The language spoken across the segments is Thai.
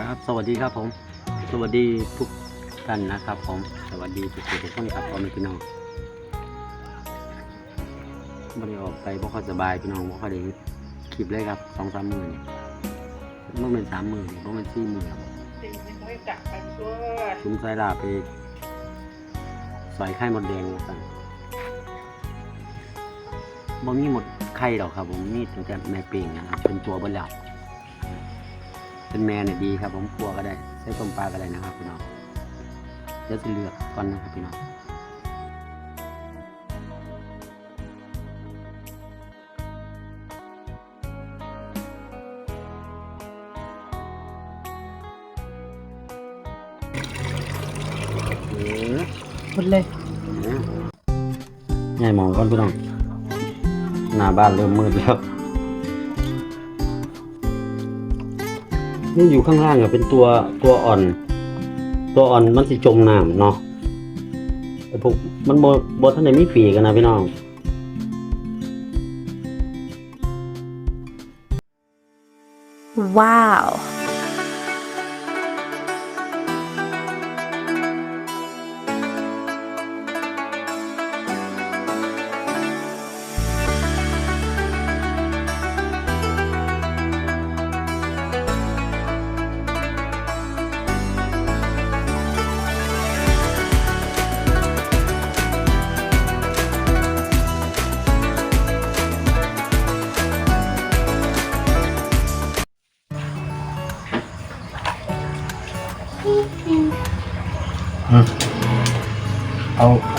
วัสดีครับผม สวัสดีทุกท่านนะครับผม สวัสดีทุกทุกคนครับพ่อแม่พี่น้องไม่ได้ออกไปเพราะเขาสบายพี่น้องเพราะเขาได้คลิปเลยครับสองสามหมื่นเมื่อเป็นสามหมื่นเมื่อเป็นสี่หมื่นครับไม่จับไปตัวชุมไซลาไปใส่ไข่มดแดงสั่งบ่มีหมดไข่หรอกครับผมมีตั้งแต่แม่เป่งนะครับเป็นตัวเบนแล้ว เป็นแม่เนี่ยดีครับผมพัวก็ได้ใส่ต้มปลาก็ได้นะครับพี่น้องเดี๋ยวจะเลือกก่อนนะครับพี่น้องเออหมดเลยง่ายมองก่อนพี่น้องหน้าบ้านเริ่มมืดแล้ว นี่อยู่ข้างล่างอะเป็นตัวตัวอ่อน ตัวอ่อนมันสิจมน้ำเนาะไอพวกมันบบบท่านไหนไม่ฝีกันนะพี่น้องว้าว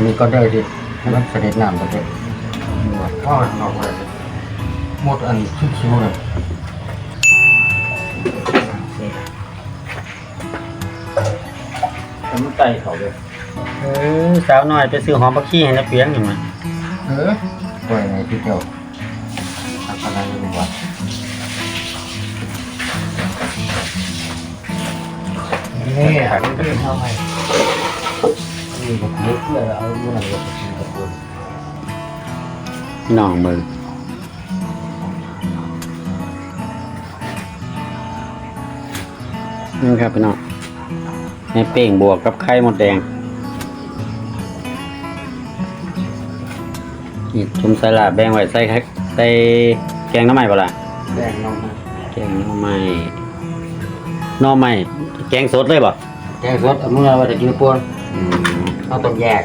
นนี้ก็ได้ดิให้มันเสด็จน้ำก็ได้พ่อออกเลยหมดอันคิ้วๆเลยทำไก่เขาเลยเออสาวน้อยไปซื้อหอมผักชีให้นักเปียงอยู่มั้ยเออปล่อยไงพี่เจ้าทำอะไรไม่รู้ว่านี่หันไปทำไนี่ก็เลือกเลยเอาเงินอะไรไปกินกับคนพี่น้องเบิ่งนี่ครับพี่น้องแม่เป้งบวกกับไข่หมดแดงนี่ชุมใส่ลาบแบ่งไว้ใส่ไข่ใส่แกงน้ำใหม่ปะล่ะแดงน้องมาแกงน้ำใหม่น้อใหม่แกงสดเลยป่ะแกงสดเอาเมื่อว่าจะกินปนอืม เราต้องแยก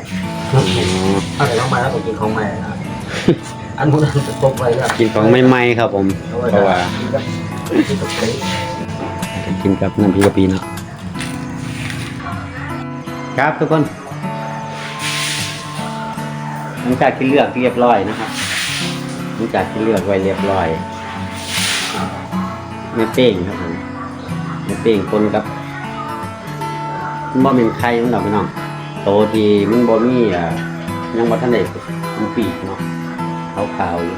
ถ้าแต่น้องมาแล้วต้องกินของใหม่นะอันนู้นจะตกไปแล้วกินของใหม่ๆครับผมเพราะว่ากินกับเค้กกินกับน้ำพริกกะปิเนาะครับทุกคนหลังจากที่เลือกเรียบร้อยนะครับหลังจากที่เลือกไว้เรียบร้อยไม่เป้งครับผมไม่เป้งคนกับมันบ่เป็นไข่มันดอกพี่น้อง โตทีมันบ่มีอะยังบ่ทันได้มันปีกเนาะขาวๆอยู่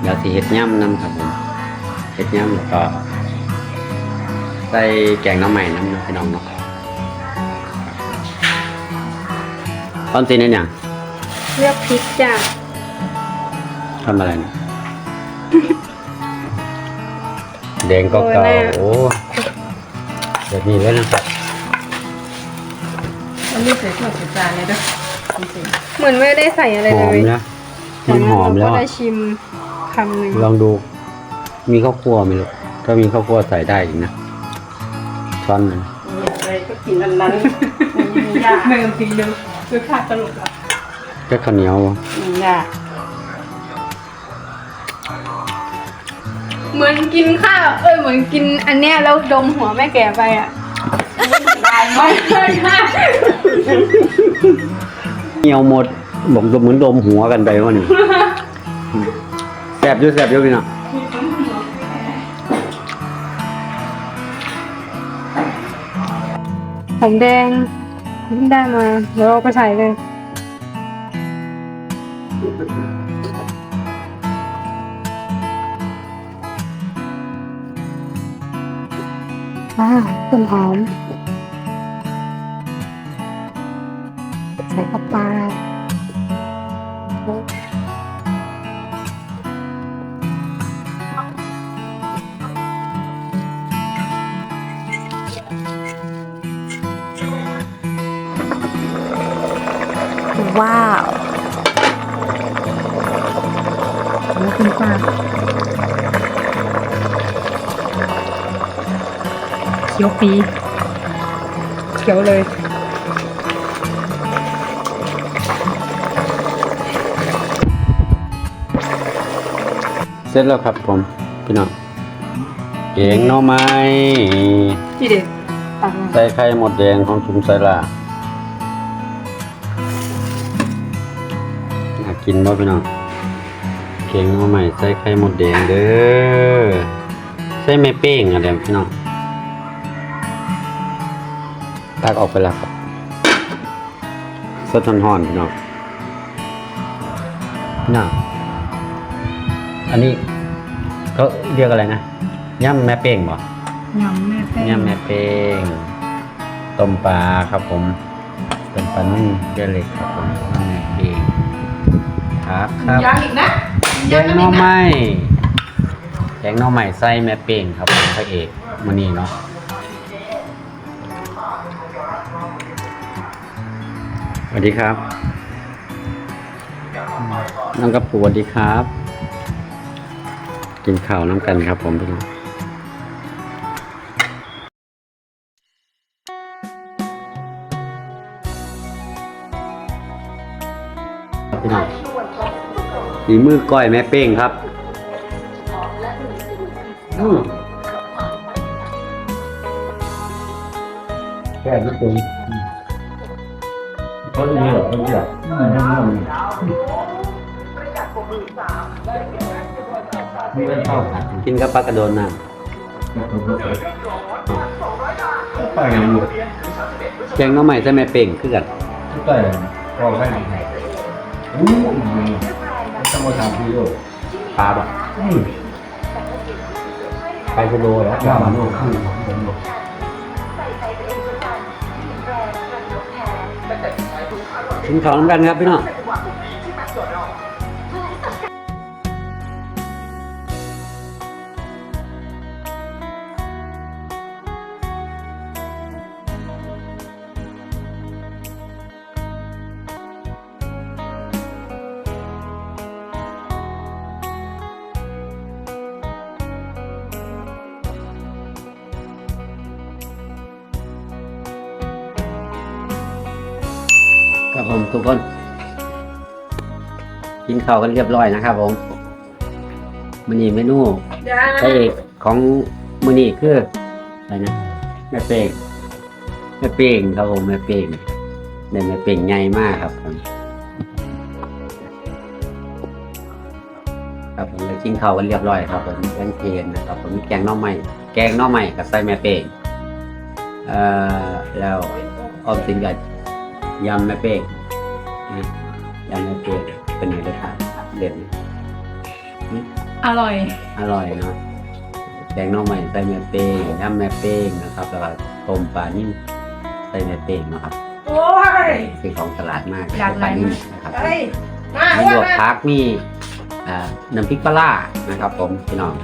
เดี๋ยวสิเฮ็ดย่ำนํครับผมเฮ็ดย่ำแล้วก็ใส่แกงหน้ำใหม่น้ำเนาะพี่น้องเนาะตอนตีนี่เนี่ยเลือกพริกจ้ะทำอะไรเนี่ยแดงก็เก่าโอ้แบบนี้เลยนะครับ มันไม่ใส่ถั่วใส่จานเลยด้วยจริงเหมือนไม่ได้ใส่อะไรหเลอมยนะมันหอมแล้วก็อะได้ชิมคำหนึ่งลองดู มีข้าวคั่วไหมลูกถ้ามีข้าวคั่วใส่ได้อีกนะช้อนหนึงๆอะไรก็กินอันนั้นมียากหนึ่งทีนึงคือขาดตลกอะก็ข้าวเหนียวมียากเหมือนกินข้าวเอ้ยเหมือนกินอันเนี้ยแล้วดมหัวแม่แก่ไปอะ ได้ไหมได้ไหมเหนียวหมดบอกเหมือนดมหัวกันไปวะนี่แสบอยู่แสบอยู่พี่น้องหอมแดงเพิ่งได้มาเดี๋ยวเอาไปใส่เลยอ่าต้นหอม và Wow. Đó chúng ta chiếu phí chiếu lên เขียวปีเขียวเลยเสร็จแล้วครับผมพี่น้องเกงหน่อไม้ที่เด็ดตักมาใส่ไข่หมดแดงของชุมไซลาน่ากินบ่พี่น้องเกงหน่อไม้ใส่ไข่หมดแดงเด้อใส่ไม่เป้งอะไรพี่น้องตักออกไปแล้วครับสดร้อนๆพี่น้องพี่น้อง อันนี้เขาเรียกอะไรนะย่ำแม่เป้งบ่ยำแม่แป้งย่ำแม่เป้งต้มปลาครับผมต้มปลานึ่งเกลือเหล็กครับผมย่ำแม่เป้งครับครับยังอีกนะแกงหน่อไม้แกงหน่อไม้ไส้แม่เป้งครับผมพระเอกมื้อนี้เนาะสวัสดีครับน้องกระปูสวัสดีครับ กินข้าวน้ำกันครับผมพี่น้องพี่น้องฝีมือก้อยแม่เป้งครับอืมแค่นี้ตรงเขาจะมีหรอเขาดีอะมี เป็นข้าวผัดกินกับปลากระโดนน้ไปยังอยู่ำแกงหน้องใหม่ใส่แม่เป้งคือกันที่ไปก็ไม่ทำให้อู้ต้องมาทำที่โลกปลาบ่ไปจะโลแล้วว่ามันโลกคือผมโลกกินข้าวน้ำกันครับพี่น้อง ครับผมทุกคน กินข้าวกันเรียบร้อยนะครับผมมื้อนี้เมนูยังพระเอกของมื้อนี้คืออะไรนะแม่เป้งแม่เป้งครับผมแม่เป้งได้แม่เป้งใหญ่มากครับผมครับผมเลยกินข้าวกันเรียบร้อยครับผมแกงเทียนนะครับผมมีแกงหน่อไม้แกงหน่อไม้กับใส่แม่เป้งเอ่อแล้วออมสินกับ ยำแม่เป้งนะยำแม่เป้งเป็นไงรสชาติเด็ดไหมอร่อย อร่อยเนาะแกงหน่อไม้ใส่แม่เป้งน้ำแม่เป้งนะครับแล้วก็ต้มปลานิ่มใส่แม่เป้งนะครับโอ้ยคือของตลาดมากหลากหปลาลายนิ่มนะครับเฮ้ยมามีอ้หวยวนกมาพักมีอ่าน้ำพริกปลาร้านะครับ ผมพี่น้อง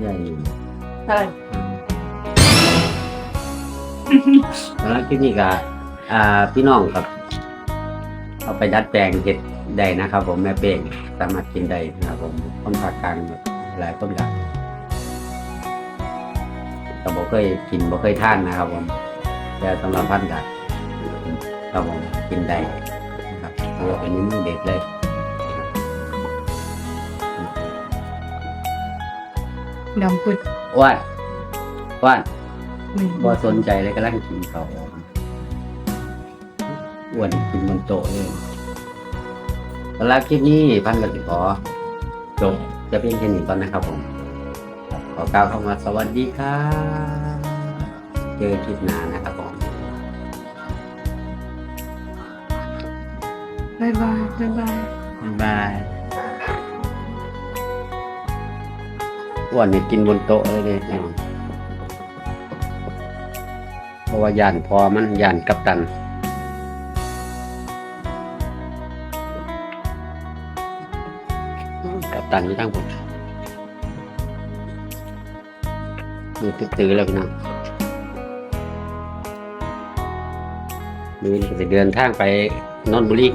ใหญ่อยู่อะไรแล้วคลิปนี้ก็อ่าพี่น้องกับ เอาไปดัดแปลงเห็ดได้นะครับ ผมแม่เป้งสามารถกินได้นะครับ ผมคนภาคกลางหลายคนก็ก็บ่เคยกินบ่เคยทานนะครับ ผมแต่สำหรับพันก็ครับผมกินได้นะครับถือว่าเป็นเมนูเด็ดเลย ดำปุดอ้วนอ้วนมันบ่สนใจเลยกำลังกินเขาวอ้วนกินบนโต๊ะเลยสำหรับคลิปนี้พันก็สิขอจบจะเพียงแค่นี้ก่อนนะครับผม ขอกล่าวเข้ามาสวัสดีครับเจอคลิปหน้านะครับผมบายบายบายบาย บ๊ายบาย อ้วนเนี่ยกินบนโต๊ะเลยเลยพี่น้องเพราะว่าย่านพอมันย่านกัปตันกัปตันอยู่ตั้งผมมือตื้อๆแล้วพี่น้องมือจะเดินทางไปนนทบุรี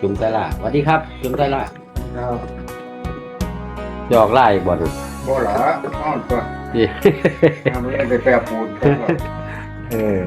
จุมตลาสวัสดีครับ จุมตลาครับ ยอกไล่บ่อนบ่หล่ะอ้อนตัวนี่ ทำเล่นไปแปรปูน เออ